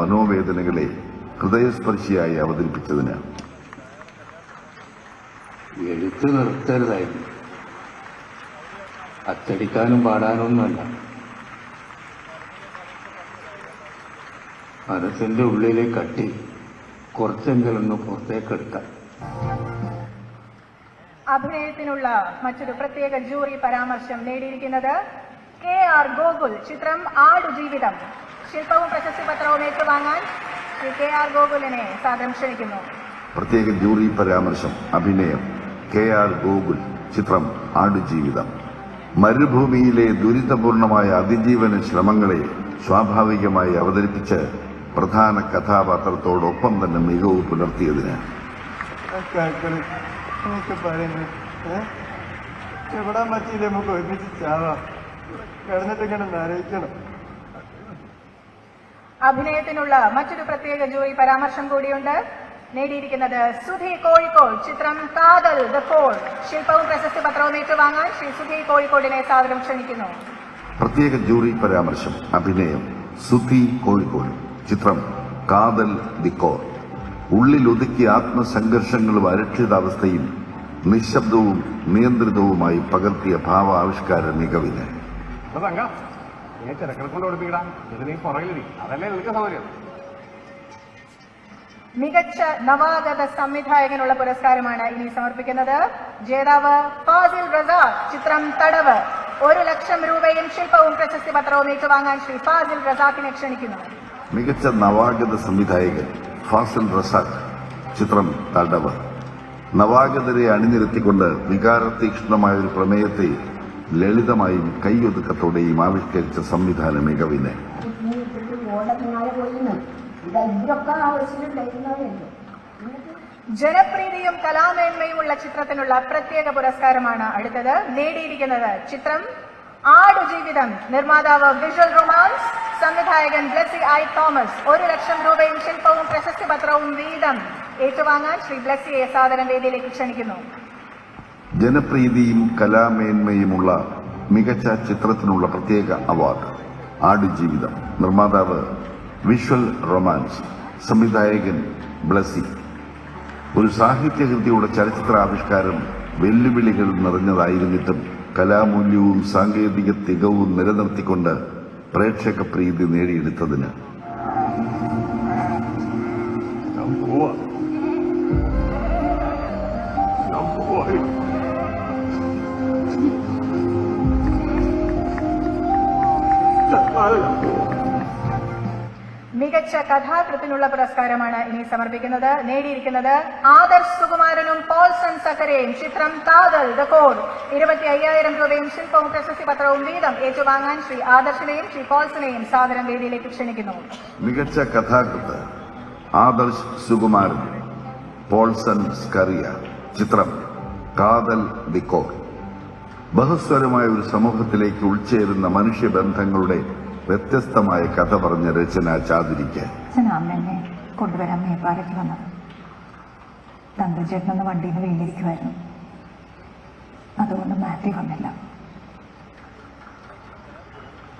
മനോവേദനകളെ ഹൃദയസ്പർശിയായി അവതരിപ്പിച്ചതിന്. എഴുത്ത് നിർത്തരുതായിരുന്നു. അച്ചടിക്കാനും പാടാനൊന്നുമല്ല. മനസ്സിന്റെ ഉള്ളിലെ കട്ടി കുറച്ചെങ്കിലും ഒന്ന് പുറത്തേക്കെടുക്കാൻ അഭിനയത്തിനുള്ള മറ്റൊരു പ്രത്യേക ജൂറി പരാമർശം നേടിയിരിക്കുന്നത് കെ ആർ ഗോകുൽ ചിത്രം ആടുജീവിതം. ശില്പവും പ്രശസ്തി പത്രവും ഏറ്റുവാങ്ങാൻ ശ്രീ കെ ആർ ഗോകുലിനെ സാദരം ക്ഷണിക്കുന്നു. പ്രത്യേക ജൂറി പരാമർശം അഭിനയം കെ ആർ ഗോകുൽ ചിത്രം ആടുജീവിതം. മരുഭൂമിയിലെ ദുരിതപൂർണമായ അതിജീവന ശ്രമങ്ങളെ സ്വാഭാവികമായി അവതരിപ്പിച്ച് പ്രധാന കഥാപാത്രത്തോടൊപ്പം തന്നെ മികവ് പുലർത്തിയതിന്? എവിടെ മറ്റേ നമുക്ക് ഒരുമിച്ച് ചാവാം കിടന്നിട്ട് ഇങ്ങനെ നരയിക്കണം. അഭിനയത്തിനുള്ള മറ്റൊരു പ്രത്യേക ജൂറി പരാമർശം കൂടിയുണ്ട്. നേടിയിരിക്കുന്നത് സുധി കോഴിക്കോട് ചിത്രം കാതൽ ദ ഫോൾ ശില്പവും പ്രശസ്തി പത്രവും ഏറ്റുവാങ്ങാൻ ശ്രീ സുധി കോഴിക്കോടിനെ സാദരം ക്ഷണിക്കുന്നു. പ്രത്യേക ജൂറി പരാമർശം അഭിനയം സുധി കോഴിക്കോട് ചിത്രം കാതൽ ദി കോൾ ഉള്ളിലൊതുക്കിയ ആത്മസംഘർഷങ്ങളും അരക്ഷിതാവസ്ഥയും നിശബ്ദവും നിയന്ത്രിതവുമായി പകർത്തിയ ഭാവ ആവിഷ്കാര മികവിന്. തങ്ക ചെറുക്കനെ കൊണ്ട് കൊടുപ്പിക്കടാ ഇത് നീ പുറകിലിരി. അതല്ലേ നിനക്ക് സൗകര്യം. മികച്ച നവാഗത സംവിധായകനുള്ള പുരസ്കാരമാണ് ഇനി സമർപ്പിക്കുന്നത്. ജേതാവ് ഫാസിൽ റസാഖ് ചിത്രം തടവ്. ഒരു ലക്ഷം രൂപയും ശില്പവും പ്രശസ്തി പത്രവും ഏറ്റുവാങ്ങാൻ ശ്രീ ഫാസിൽ റസാഖിനെ ക്ഷണിക്കുന്നു. മികച്ച നവാഗത സംവിധായകൻ ഫാസിൽ റസാഖ് ചിത്രം തടവ്. നവാഗതരെ അണിനിരത്തിക്കൊണ്ട് വികാരതീക്ഷ്ണമായ ഒരു പ്രമേയത്തെ ലളിതമായും കൈയൊതുക്കത്തോടെയും ആവിഷ്കരിച്ച സംവിധാന മികവിന്. ജനപ്രീതിയും കലാമേന്മയുമുള്ള ചിത്രത്തിനുള്ള പ്രത്യേക പുരസ്കാരമാണ് അടുത്തത്. നേടിയിരിക്കുന്നത് ചിത്രം ആടുജീവിതം. നിർമ്മാതാവ് വിഷ്വൽ റൊമാൻസ് സംവിധായകൻ ബ്ലെസി ഐ തോമസ് ഒരു ലക്ഷം രൂപയും ശില്പവും പ്രശസ്തി പത്രവും വീതം ഏറ്റുവാങ്ങാൻ ശ്രീ ബ്ലസ്സിയെ സാധനം വേദിയിലേക്ക് ക്ഷണിക്കുന്നു. ജനപ്രീതിയും കലാമേന്മയുമുള്ള മികച്ച ചിത്രത്തിനുള്ള പ്രത്യേക അവാർഡ്. ആടുജീവിതം. നിർമ്മാതാവ് വിഷ്വൽ റൊമാൻസ്. സംവിധായകൻ ബ്ലസി ഒരു സാഹിത്യകൃതിയുടെ ചലച്ചിത്രാവിഷ്കാരം വെല്ലുവിളികൾ നിറഞ്ഞതായിരുന്നിട്ടും കലാമൂല്യവും സാങ്കേതിക തികവും നിലനിർത്തിക്കൊണ്ട് പ്രേക്ഷക പ്രീതി നേടിയെടുത്തതിന്. മികച്ച കഥാകൃത്തിനുള്ള പുരസ്കാരമാണ് ഇനി സമർപ്പിക്കുന്നത്. നേടിയിരിക്കുന്നത് ആദർശ് സുകുമാരനും പോൾസൺ സക്കരയും. ചിത്രം കാതൽ ദ കോഡ് ഇരുപത്തി അയ്യായിരം രൂപയും ശില്പവും പ്രശസ്തി പത്രവും വീതം ഏറ്റുവാങ്ങാൻ ശ്രീ ആദർശിനെയും ശ്രീ പോൾസനെയും സാദരം വേദിയിലേക്ക് ക്ഷണിക്കുന്നു. മികച്ച കഥാകൃത്ത് ആദർശ് സുകുമാരൻ പോൾസൺ സ്കറിയ. ചിത്രം കാതൽ ദി കോഡ് ബഹുസ്വരമായ ഒരു സമൂഹത്തിലേക്ക് ഉൾച്ചേരുന്ന മനുഷ്യബന്ധങ്ങളുടെ വ്യത്യസ്തമായ കഥ പറഞ്ഞ രചന ചാതിരിക്ക് അമ്മേനെ കൊണ്ടുവരാൻ മേപ്പാറയ്ക്ക് വന്നത്. തങ്കച്ചേട്ടനൊന്ന് വണ്ടിയിൽ നിന്ന് വീണിരിക്കുമായിരുന്നു അതുകൊണ്ട് മാറ്റി വന്നില്ല.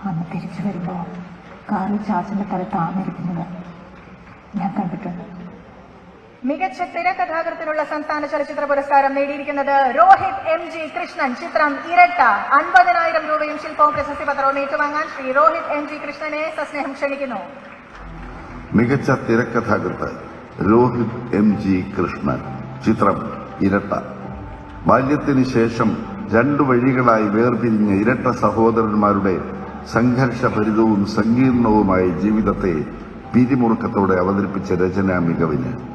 അന്ന് തിരിച്ചു വരുമ്പോൾ കാറിൽ ചാച്ചന്റെ തല താന്നിരിക്കുന്നത് ഞാൻ കണ്ടിട്ടുണ്ട്. മികച്ച തിരക്കഥാകൃത്തിനുള്ള സംസ്ഥാന ചലച്ചിത്ര പുരസ്കാരം നേടിയിരിക്കുന്നത് രോഹിത് എം ജി കൃഷ്ണൻ. ചിത്രം ഇരട്ട. അൻപതിനായിരം രൂപയും ശില്പവും പ്രശസ്തി പത്രവും ഏറ്റുവാങ്ങാൻ ശ്രീ രോഹിത് എം ജി കൃഷ്ണനെ സസ്നേഹം ക്ഷണിക്കുന്നു. മികച്ച തിരക്കഥാകൃത്ത് രോഹിത് എം ജി കൃഷ്ണൻ. ചിത്രം ഇരട്ട. ബാല്യത്തിന് ശേഷം രണ്ടു വഴികളായി വേർപിരിഞ്ഞ ഇരട്ട സഹോദരന്മാരുടെ സംഘർഷഭരിതവും സങ്കീർണവുമായ ജീവിതത്തെ പിരിമുറുക്കത്തോടെ അവതരിപ്പിച്ച രചനാ മികവിന്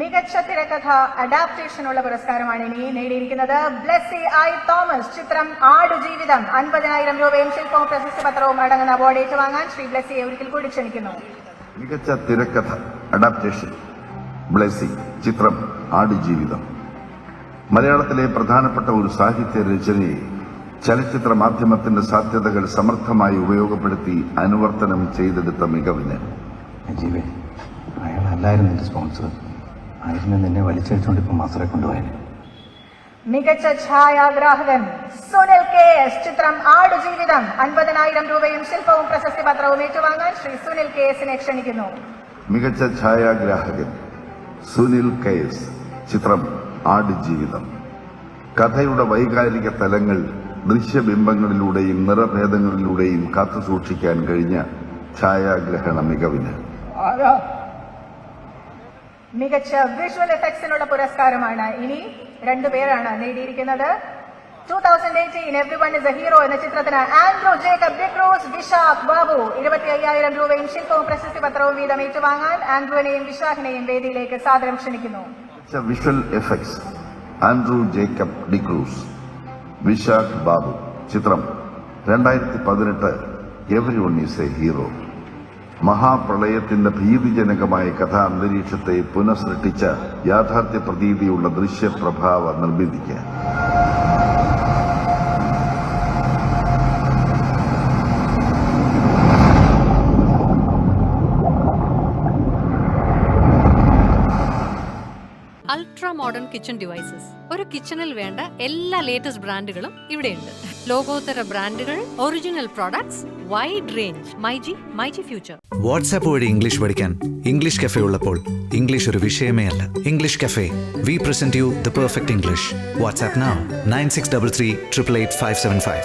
മികച്ച തിരക്കഥ അഡാപ്റ്റേഷനുള്ള പുരസ്കാരമാണ് ഇനി നേടിയിരിക്കുന്നത്. ബ്ലെസ്സി ഐ തോമസ് ചിത്രം ആടുജീവിതം. അൻപതിനായിരം രൂപയും ശില്പവും പ്രശസ്തി പത്രവും അടങ്ങുന്ന അവാർഡ് ഏറ്റുവാങ്ങാൻ ശ്രീ ബ്ലെസ്സിയെ ഒരിക്കൽ കൂടി ക്ഷണിക്കുന്നു. മികച്ച തിരക്കഥ അഡാപ്റ്റേഷൻ. ബ്ലെസ്സി ചിത്രം ആടുജീവിതം. മലയാളത്തിലെ പ്രധാനപ്പെട്ട ഒരു സാഹിത്യ രചനയെ ചലച്ചിത്ര മാധ്യമത്തിന്റെ സാധ്യതകൾ സമർത്ഥമായി ഉപയോഗപ്പെടുത്തി അനുവർത്തനം ചെയ്തെടുത്ത മികവിന്. അയാൾ അയാളല്ലായിരുന്നു സ്പോൺസർ. ആയിരുന്നു നിന്നെ വലിച്ചടിച്ചുകൊണ്ട് ഇപ്പം മാസ്റ്ററെ കൊണ്ടുപോയത് മികച്ച ഛായാഗ്രാഹകൻ സുനിൽ കെ എസ് ചിത്രം ആടുജീവിതം അൻപതിനായിരം രൂപയും ശില്പവും പ്രശസ്തി പത്രവും ഏറ്റുവാങ്ങാൻ ശ്രീ സുനിൽ കെ എസിനെ ക്ഷണിക്കുന്നു. മികച്ച ഛായാഗ്രാഹകൻ സുനിൽ കെയസ് ചിത്രം ആടുജീവിതം. കഥയുടെ വൈകാരിക തലങ്ങൾ ദൃശ്യബിംബങ്ങളിലൂടെയും നിറഭേദങ്ങളിലൂടെയും കാത്തുസൂക്ഷിക്കാൻ കഴിഞ്ഞ ഛായാഗ്രഹണ മികവിന്. മികച്ച വിഷ്വൽ എഫക്ട്സിനുള്ള പുരസ്കാരമാണ്. ഇനി രണ്ടുപേരാണ് നേടിയിരിക്കുന്നത്. Two thousand eighteen everyone is a hero എന്ന ചിത്രത്തിന് Andrew Jacob D'Cruz Vishakh Babu ഇരുപത്തി അയ്യായിരം രൂപയും ശില്പവും പ്രശസ്തി പത്രവും വീതം ഏറ്റുവാങ്ങാൻ ആൻഡ്രോനെയും വിശാഖിനെയും വേദിയിലേക്ക് സാദരം ക്ഷണിക്കുന്നു. Visual effects Andrew Jacob D'Cruz Vishakh Babu ചിത്രം രണ്ടായിരത്തി പതിനെട്ട് every one is a hero മഹാപ്രളയത്തിന്റെ ഭീതിജനകമായ കഥാ അന്തരീക്ഷത്തെ പുനഃസൃഷ്ടിച്ച യാഥാർത്ഥ്യ പ്രതീതിയുള്ള ദൃശ്യപ്രഭാവ നിർമ്മിതിക്ക്. അൾട്രാ മോഡേൺ കിച്ചൺ ഡിവൈസസ് ഒരു കിച്ചണിൽ വേണ്ട എല്ലാ ലേറ്റസ്റ്റ് ബ്രാൻഡുകളും ഇവിടെയുണ്ട്. ലോകോത്തര ബ്രാൻഡുകൾ original products wide range MyG MyG future WhatsApp വഴി ഇംഗ്ലീഷ് പഠിക്കാൻ ഇംഗ്ലീഷ് കഫേ ഉള്ളപ്പോൾ ഇംഗ്ലീഷ് ഒരു വിഷയമേ അല്ല. English cafe we present you the perfect English WhatsApp nine six double three triple eight five seven five